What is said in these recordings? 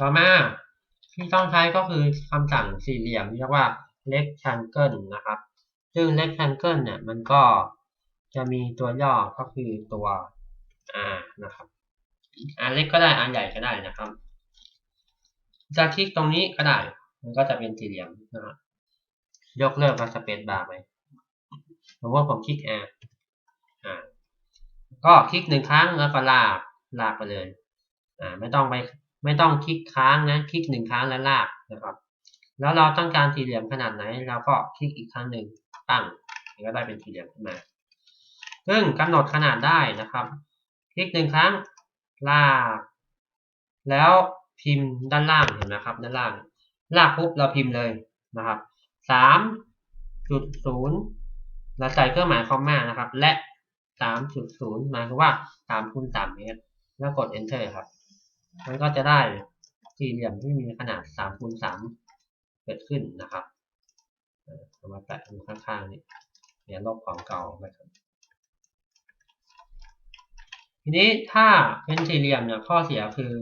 ต่อมาที่ต้องใช้ก็คือคำสั่งสี่เหลี่ยมเรียกว่า rectangle นะครับ ซึ่ง rectangle เนี่ยมันก็จะมีตัวย่อก็คือตัว r นะครับ r เล็กก็ได้ r ใหญ่ก็ได้นะครับ จะคลิกตรงนี้ก็ได้ มันก็จะเป็นสี่เหลี่ยมนะครับยกเลิกก็สเปซบาร์ไปผมว่าผมคลิก R อ่า ก็คลิกหนึ่งครั้งแล้วก็ลากลากไปเลย อ่า ไม่ต้องไป ไม่ต้องคลิกค้างนะ คลิกหนึ่งครั้งแล้วลากนะครับ แล้วเราต้องการสี่เหลี่ยมขนาดไหน เราก็คลิกอีกครั้งหนึ่งตั้งมันก็ได้เป็นสี่เหลี่ยมขึ้นมา ซึ่งกำหนดขนาดได้นะครับ คลิกหนึ่งครั้งลาก แล้วพิมพ์ด้านล่างเห็นไหมครับ ด้านล่าง ลากปุ๊บเราพิมพ์เลยนะครับสามจุดศูนย์เราใส่เครื่องหมายคอมมานะครับ และสามจุดศูนย์หมายความว่าสามคูณสามเมตร แล้วกด enter ครับ มันก็จะได้สี่เหลี่ยมที่มีขนาดสามคูณสามเกิดขึ้นนะครับเอามาแปะตรงข้างๆนี่เดี๋ยลบของเก่าไปครับทีนี้ถ้าเป็นสี่เหลี่ยมเนี่ยข้อเสียคือ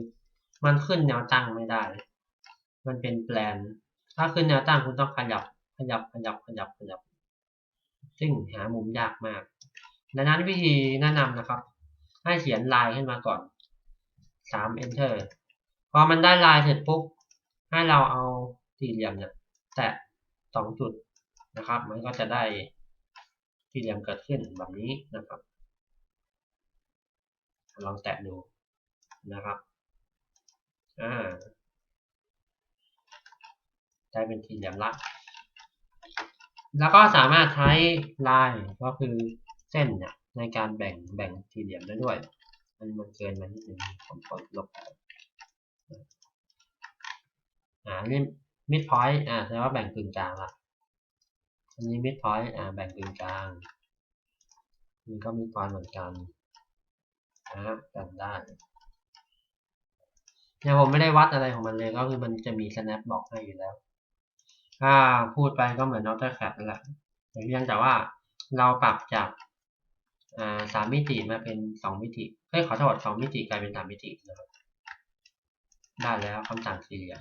มันขึ้นแนวตั้งไม่ได้ มันเป็นแปลน ถ้าขึ้นแนวตั้งคุณต้องขยับ ขยับ ขยับ ขยับ ขยับ ซึ่งหามุมยากมาก ดังนั้นวิธีแนะนำนะครับ ให้เขียนลายขึ้นมาก่อน 3 enter พอมันได้ลายเสร็จปุ๊บให้เราเอาสี่เหลี่ยมเนี่ยแตะสองจุดนะครับ มันก็จะได้สี่เหลี่ยมเกิดขึ้นแบบนี้นะครับ ลองแตะดูนะครับอ่าได้เป็นสี่เหลี่ยมละแล้วก็สามารถใช้ลายก็คือเส้นเนี่ยในการแบ่งแบ่งสี่เหลี่ยมได้ด้วย มันมันเกินมานิดนึงผมกดลบอ่านี่มิดพอยต์อ่าแสดงว่าแบ่งกึ่งกลางละอันนี้มิดพอยต์อ่าแบ่งกึ่งกลางนี่ก็มิดพอยต์เหมือนกันนะจำได้เนี่ยผมไม่ได้วัดอะไรของมันเลยก็คือมันจะมี snap บอกให้อยู่แล้ว ถ้าพูดไปก็เหมือน AutoCAD นั่นแหละแต่เพียงแต่ว่าเราปรับจาก สามมิติมาเป็นสองมิติเฮ้ยขอโทษสองมิติกลายเป็นสามมิตินะครับได้แล้วคำสั่งสี่เหลี่ยม